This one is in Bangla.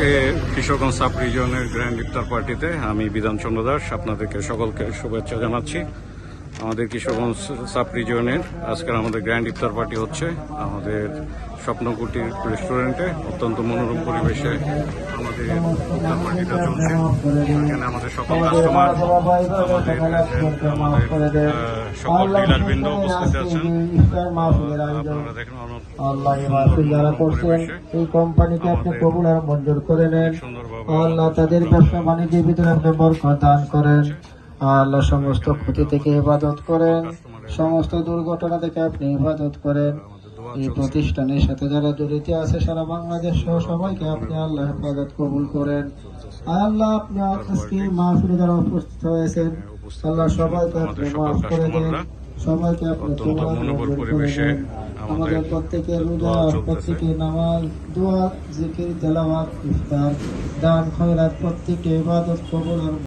আজকে কৃষকগঞ্জ সাব রিজনের গ্র্যান্ড ইফতার পার্টিতে আমি বিধানচন্দ্র দাস আপনাদেরকে সকলকে শুভেচ্ছা জানাচ্ছি। আমাদের কিশোরগঞ্জ সাব রিজনের আজকের আমাদের গ্র্যান্ড ইফতার পার্টি হচ্ছে আমাদের স্বপ্নকুটির রেস্টুরেন্টে অত্যন্ত মনোরম পরিবেশে যারা করছেন এই কোম্পানিকে আপনি কবুল আর মঞ্জুর করে নেন আল্লাহ তাদের ব্যবসা বাণিজ্যের ভিতরে আপনি দান করেন আল্লাহ, সমস্ত ক্ষতি থেকে হেফাজত করেন। সমস্ত দুর্ঘটনা থেকে আপনি হেফাজত করেন। এই প্রতিষ্ঠানের সাথে যারা জড়িত আছে সারা বাংলাদেশ সহ সবাইকে আপনি আল্লাহ হেফাজত কবুল করেন। আল্লাহ আপনি আজকে মাহফিলে যারা উপস্থিত হয়েছেন আল্লাহ সবাইকে আপনি মাফ করে দেন। সবাইকে আপনি মনোবল পরিবেশে আমাদের প্রত্যেকের রোজা। প্রত্যেকের নামাজ দোয়া জিকির তেলাওয়াত ইফতার দান খয়রাত প্রত্যেকটি ইবাদত কবুল আর